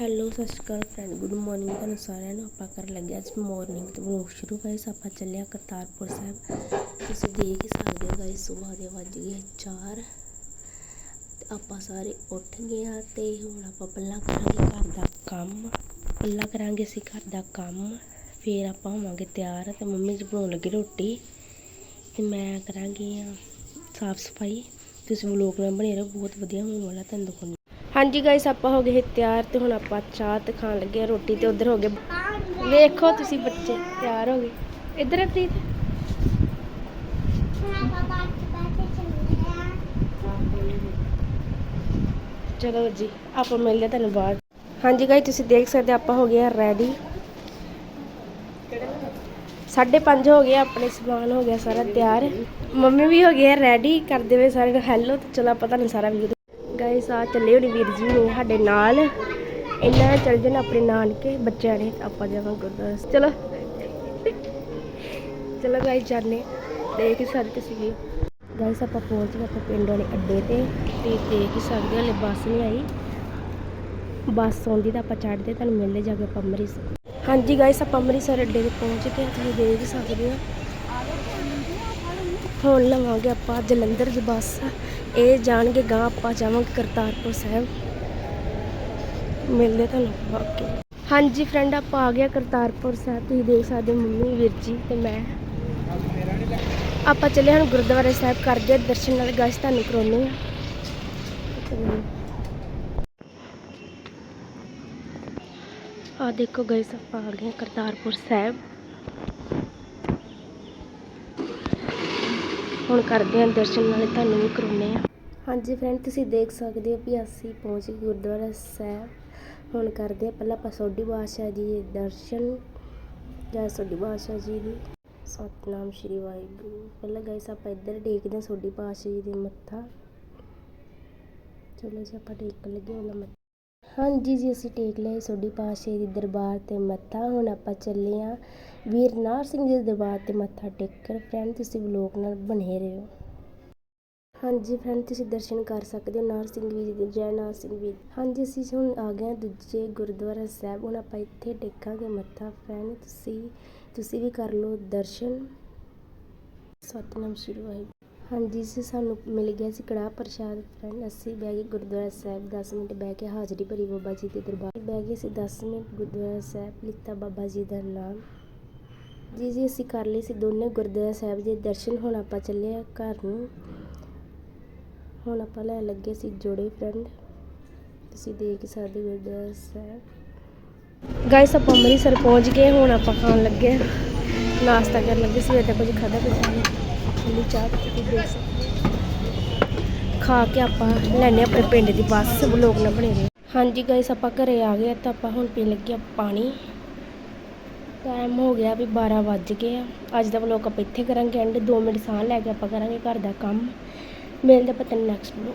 Hello, ਸਤਿ ਸ਼੍ਰੀ ਅਕਾਲ ਫਰੈਂਡ ਗੁੱਡ ਮਾਰਨਿੰਗ ਤੁਹਾਨੂੰ ਸਾਰਿਆਂ ਨੂੰ। ਆਪਾਂ ਕਰਨ ਲੱਗੇ ਅੱਜ ਮਾਰਨਿੰਗ ਤੋਂ ਵਲੋਗ ਸ਼ੁਰੂ। ਗਾਇਸ ਆਪਾਂ ਚੱਲੇ ਆ ਕਰਤਾਰਪੁਰ ਸਾਹਿਬ। ਤੁਸੀਂ ਦੇਖ ਹੀ ਸਕਦੇ ਹੋ ਗਾਇਸ ਸਵੇਰ ਦੇ ਵੱਜ ਗਏ 4 ਆਪਾਂ ਸਾਰੇ ਉੱਠ ਗਏ ਆ ਤੇ ਹੁਣ ਆਪਾਂ ਪਹਿਲਾਂ ਕਰਾਂਗੇ ਘਰ ਦਾ ਕੰਮ। ਪੱਲਾ ਕਰਾਂਗੇ ਅਸੀਂ ਘਰ ਦਾ ਕੰਮ। ਫਿਰ ਆਪਾਂ ਹੋਵਾਂਗੇ ਤਿਆਰ ਤੇ ਮੰਮੀ ਜੀ ਬਣਾਉਣ ਲੱਗੇ ਰੋਟੀ। ਤੇ ਮੈਂ ਕਰਾਂਗੀ ਆ ਸਾਫ਼ ਸਫ਼ਾਈ। ਤੁਸੀਂ ਵਲੋਗ ਨਾਲ ਬਣੇ ਰਹੋ, ਬਹੁਤ ਵਧੀਆ ਹੋਣ ਵਾਲਾ, ਤੁਹਾਨੂੰ ਦਿਖਾਉਂਦੀ ਹਾਂਜੀ ਗਾਇਸ ਆਪਾਂ ਹੋ ਗਏ ਤਿਆਰ ਤੇ ਹੁਣ ਆਪਾਂ ਚਾਹ ਤੇ ਖਾਣ ਲੱਗੇ ਆ ਰੋਟੀ ਤੇ ਉਧਰ ਹੋ ਗਏ। ਵੇਖੋ ਤੁਸੀਂ ਬੱਚੇ, ਤਿਆਰ ਹੋ ਗਏ। ਇੱਧਰ ਹੈ ਪ੍ਰੀਤ। ਚਲੋ ਜੀ, ਆਪਾਂ ਮਿਲਦੇ ਤੁਹਾਨੂੰ ਬਾਅਦ। ਹਾਂਜੀ ਗਾਇਸ ਤੁਸੀਂ ਦੇਖ ਸਕਦੇ ਆਪਾਂ ਹੋ ਗਏ ਆ ਰੈਡੀ ਸਾਢੇ ਪੰਜ ਹੋ ਗਏ, ਆਪਣੇ ਸਮਾਨ ਹੋ ਗਿਆ ਸਾਰਾ ਤਿਆਰ। ਮੰਮੀ ਵੀ ਹੋ ਗਏ ਆ ਰੈਡੀ ਕਰਦੇ ਹੋਏ ਸਾਰੇ ਨੂੰ ਹੈਲੋ ਤੇ ਚਲੋ ਆਪਾਂ ਤੁਹਾਨੂੰ ਸਾਰਾ ਵੀਡੀਓ ਗਾਇਸ ਆ ਚੱਲੇ ਹੋਣੀ ਵੀਰ ਜੀ ਨੇ ਸਾਡੇ ਨਾਲ। ਇਹਨਾਂ ਨੇ ਚੱਲ ਜਾਣਾ ਆਪਣੇ ਨਾਨਕੇ, ਬੱਚਿਆਂ ਨੇ, ਆਪਾਂ ਜਾਵਾਂ ਗੁਰਦਾਸ ਚਲੋ। ਚਲੋ ਗਾਇਸ ਜਾਣੇ ਦੇਖ ਹੀ ਸਕਦੇ ਤੁਸੀਂ ਵੀ ਗਾਇਸ, ਆਪਾਂ ਪਹੁੰਚ ਗਏ ਆਪਣੇ ਪਿੰਡ ਵਾਲੇ ਅੱਡੇ ਤੇ। ਤੇ ਦੇਖ ਹੀ ਸਕਦੇ ਹੋ, ਹਲੇ ਬੱਸ ਨਹੀਂ ਆਈ। ਬੱਸ ਆਉਂਦੀ ਤਾਂ ਆਪਾਂ ਚੜਦੇ ਤੁਹਾਨੂੰ ਮਿਲਦੇ ਜਾ ਕੇ ਆਪਾਂ ਅੰਮ੍ਰਿਤਸਰ। ਹਾਂਜੀ ਗਾਇਸ, ਆਪਾਂ ਅੰਮ੍ਰਿਤਸਰ ਅੱਡੇ ਤੇ ਪਹੁੰਚ ਕੇ ਤੁਸੀਂ ਦੇਖ ਸਕਦੇ ਹੋ। ਹੁਣ ਲਵਾਂਗੇ ਆਪਾਂ ਜਲੰਧਰ ਦੀ ਬੱਸ। ਇਹ ਜਾਣਗੇ ਗਾਂ ਆਪਾਂ ਜਾਵਾਂਗੇ ਕਰਤਾਰਪੁਰ ਸਾਹਿਬ। ਮਿਲਦੇ ਤੁਹਾਨੂੰ ਬਾਕੀ ਹਾਂਜੀ ਫਰੈਂਡ ਆਪਾਂ ਆ ਗਿਆ ਕਰਤਾਰਪੁਰ ਸਾਹਿਬ। ਤੁਸੀਂ ਦੇਖ ਸਕਦੇ ਮੰਮੀ, ਵੀਰ ਜੀ ਤੇ ਮੈਂ। ਆਪਾਂ ਚੱਲੇ ਹੁਣ ਗੁਰਦੁਆਰਾ ਸਾਹਿਬ ਕਰਦੇ ਦਰਸ਼ਨ ਨਾਲ ਗਾਇਸ ਤੁਹਾਨੂੰ ਕਰਾਉਣੇ ਆ ਆ ਦੇਖੋ ਗਾਇਸ, ਆਪਾਂ ਆ ਗਏ ਹਾਂ ਕਰਤਾਰਪੁਰ ਸਾਹਿਬ। ਹੁਣ ਕਰਦੇ ਹਾਂ ਦਰਸ਼ਨ, ਨਾਲੇ ਤੁਹਾਨੂੰ ਵੀ ਕਰਾਉਣੇ ਆ ਹਾਂਜੀ ਫਰੈਂਡ ਤੁਸੀਂ ਦੇਖ ਸਕਦੇ ਹੋ ਵੀ ਅਸੀਂ ਪਹੁੰਚ ਗਏ ਗੁਰਦੁਆਰਾ ਸਾਹਿਬ। ਹੁਣ ਕਰਦੇ ਆ ਪਹਿਲਾਂ ਆਪਾਂ ਸੋਢੀ ਬਾਦਸ਼ਾਹ ਜੀ ਦੇ ਦਰਸ਼ਨ ਜੈ ਸੋਢੀ ਬਾਦਸ਼ਾਹ ਜੀ ਦੀ। ਸਤਨਾਮ ਸ਼੍ਰੀ ਵਾਹਿਗੁਰੂ। ਪਹਿਲਾਂ ਗਾਇਸ ਆਪਾਂ ਇੱਧਰ ਟੇਕਦੇ ਹਾਂ ਸੋਢੀ ਬਾਦਸ਼ਾਹ ਜੀ ਦੇ ਮੱਥਾ। ਚਲੋ ਜੀ, ਆਪਾਂ ਟੇਕਣ ਲੱਗੇ ਉਹਨਾਂ ਮੱਥਾ। ਹਾਂਜੀ ਜੀ, ਅਸੀਂ ਟੇਕ ਲਿਆ ਸੋਢੀ ਪਾਤਸ਼ਾਹ ਦੇ ਦਰਬਾਰ ਤੇ ਮੱਥਾ। ਹੁਣ ਆਪਾਂ ਚੱਲੇ ਹਾਂ ਵੀਰ ਨਾਰ ਸਿੰਘ ਜੀ ਦੇ ਦਰਬਾਰ ਤੇ ਮੱਥਾ ਟੇਕਣ ਫਰੈਂਡ ਤੁਸੀਂ ਵਲੋਗ ਨਾਲ ਬਣੇ ਰਹੋ। ਹਾਂਜੀ ਫਰੈਂਡ ਤੁਸੀਂ ਦਰਸ਼ਨ ਕਰ ਸਕਦੇ ਹੋ ਨਾਰ ਸਿੰਘ ਜੀ ਦੇ। ਜੈ ਨਾਰ ਸਿੰਘ ਵੀਰ ਹਾਂਜੀ, ਅਸੀਂ ਹੁਣ ਆ ਗਏ ਹਾਂ ਦੂਜੇ ਗੁਰਦੁਆਰਾ ਸਾਹਿਬ। ਹੁਣ ਆਪਾਂ ਇੱਥੇ ਟੇਕਾਂਗੇ ਮੱਥਾ। ਫਰੈਂਡ ਤੁਸੀਂ ਤੁਸੀਂ ਵੀ ਕਰ ਲਓ ਦਰਸ਼ਨ। ਸਤਨਾਮ ਸ਼੍ਰੀ ਵਾਹਿਗੁਰੂ। ਹਾਂਜੀ ਜੀ ਸਾਨੂੰ ਮਿਲ ਗਿਆ ਸੀ ਕੜਾਹ ਪ੍ਰਸ਼ਾਦ ਫਰੈਂਡ ਅਸੀਂ ਬਹਿ ਗਏ ਗੁਰਦੁਆਰਾ ਸਾਹਿਬ 10 ਮਿੰਟ ਬਹਿ ਕੇ ਹਾਜ਼ਰੀ ਭਰੀ ਬਾਬਾ ਜੀ ਦੇ ਦਰਬਾਰ। ਬਹਿ ਗਏ ਸੀ 10 ਮਿੰਟ ਗੁਰਦੁਆਰਾ ਸਾਹਿਬ, ਲਿੱਤਾ ਬਾਬਾ ਜੀ ਦਾ ਨਾਮ। ਜੀ ਜੀ, ਅਸੀਂ ਕਰ ਲਈ ਸੀ ਦੋਨੇ ਗੁਰਦੁਆਰਾ ਸਾਹਿਬ ਦੇ ਦਰਸ਼ਨ। ਹੁਣ ਆਪਾਂ ਚੱਲੇ ਆ ਘਰ ਨੂੰ। ਹੁਣ ਆਪਾਂ ਲੈ ਲੱਗੇ ਸੀ ਜੋੜੇ ਫਰੈਂਡ ਤੁਸੀਂ ਦੇਖ ਸਕਦੇ ਗੁਰਦੁਆਰਾ ਸਾਹਿਬ। ਗਾਇਸ ਆਪਾਂ ਅੰਮ੍ਰਿਤਸਰ ਪਹੁੰਚ ਗਏ। ਹੁਣ ਆਪਾਂ ਖਾਣ ਲੱਗੇ ਨਾਸ਼ਤਾ ਕਰਨ ਲੱਗੇ। ਸਵੇਰ ਦਾ ਕੁਝ ਖਾਦਾ ਕੁਝ ਨਹੀਂ। ਖੁੱਲੀ ਚਾਹ ਪੀਤੀ ਦੇਖ ਖਾ ਕੇ ਆਪਾਂ ਲੈਣੇ ਆਪਣੇ ਪਿੰਡ ਦੀ ਬੱਸ ਬਲੋਗ ਨਾ ਬਣੇ ਹਾਂਜੀ ਗਾਇਸ ਆਪਾਂ ਘਰੇ ਆ ਗਏ ਤਾਂ ਆਪਾਂ ਹੁਣ ਪੀਣ ਲੱਗੇ ਪਾਣੀ। ਟਾਈਮ ਹੋ ਗਿਆ ਵੀ 12 ਵੱਜ ਗਏ ਆ। ਅੱਜ ਦਾ ਵਲੋਗ ਆਪਾਂ ਇੱਥੇ ਕਰਾਂਗੇ ਐਂਡ 2 ਮਿੰਟ ਸਾਹ ਲੈ ਕੇ ਆਪਾਂ ਕਰਾਂਗੇ ਘਰ ਦਾ ਕੰਮ। ਮਿਲਦੇ ਪਤਾ ਤੈਨੂੰ ਨੈਕਸਟ ਵਲੋਗ